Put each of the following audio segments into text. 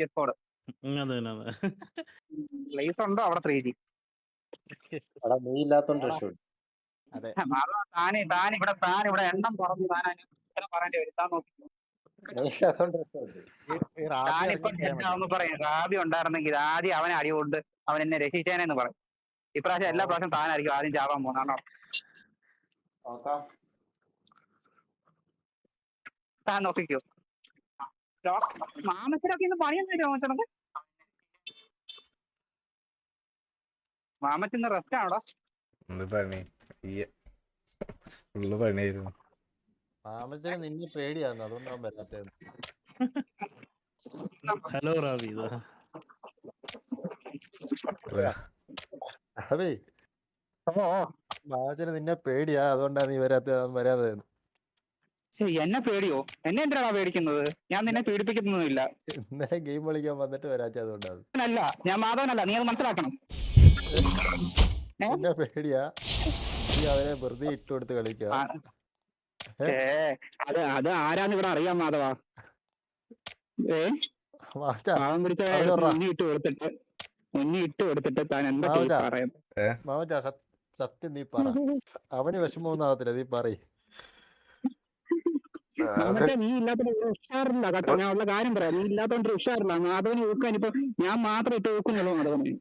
G squad place ഉണ്ടോ അവിടെ three G എടാ നീ ഇല്ലാത്തോണ്ട് അതെ. താനെ താൻ ഇവിടെ താൻ ഇവിടെ എണ്ണം പറഞ്ഞു താൻ അതിന് പറയേണ്ടി വരും. താൻ നോക്കി. റാബി താനിപ്പം പറയും. ഉണ്ടായിരുന്നെങ്കിൽ ആദ്യം അവനെ അടി കൊണ്ട് അവൻ എന്നെ രക്ഷിച്ചേനെന്ന് പറയും. ഇപ്രാവശ്യം എല്ലാ പ്രാവശ്യം താനായിരിക്കും ആദ്യം ചാവാൻ പോകുന്നതാണോ താൻ നോക്കിക്കോ. മാമച്ചനൊക്കെ ഇന്ന് പണിയൊന്നും ഇല്ല മാമച്ചനക്ക്. മാമച്ചന്ന് റെസ്റ്റ് ആണോടാ? എന്ത് പണി. ഈ ഫുള്ള് പണിയായിരുന്നു. മാമച്ചന് നിന്നെ വരാത്തത് ഹലോ റാവി മാമച്ചന് നിന്നെ പേടിയാ. അതുകൊണ്ടാണ് നീ വരാത്ത വരാതെ എന്നെ പേടിയോ? എന്നെ എന്തിനാ പേടിക്കുന്നത്? ഞാൻ നിന്നെ പീഡിപ്പിക്കുന്നൊന്നുമില്ല. ഇന്നലെ ഗെയിം കളിക്കാൻ വന്നിട്ട് വരാച്ചതുകൊണ്ടാണ് അല്ല ഞാൻ മാധവനല്ല. നീ അത് മനസ്സിലാക്കണം. എന്നെ പേടിയാ. നീ അവരെ വെറുതെ ഇട്ട് കൊടുത്ത് കളിക്കുക. ഛേ, അത് അത് ആരാന്ന് ഇവിടെ അറിയാം മാധവ? ഏ? പാവം പിടിച്ച അത് ഇട്ട് കൊടുത്തിട്ട് ഉന്നി ഇട്ട് കൊടുത്തിട്ട് താൻ എന്താ. പറയുന്നത് സത്യം നീ പറ. അവന് വിഷമമൊന്നും ആവത്തില്ല നീ പറയ്. മാമച്ചാ, നീ ഇല്ലാത്തോണ്ട് ഉഷാറില്ല കേട്ടോ. ഞാൻ ഉള്ള കാര്യം പറയാം. നീ ഇല്ലാത്തോണ്ട് ഉഷാറില്ല മാധവനെ ഊക്കാൻ ഇപ്പൊ ഞാൻ മാത്രം ഇട്ട് ഊക്കുന്നുള്ളൂ മാധവനെ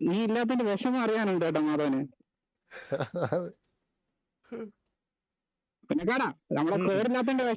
നീ ഇല്ലാത്തോണ്ട് വിഷമം അറിയാനുണ്ട് കേട്ടോ മാധവന് പിന്നെ നമ്മുടെ നമ്മളെ സ്കോർ ഇല്ലാത്തോണ്ട്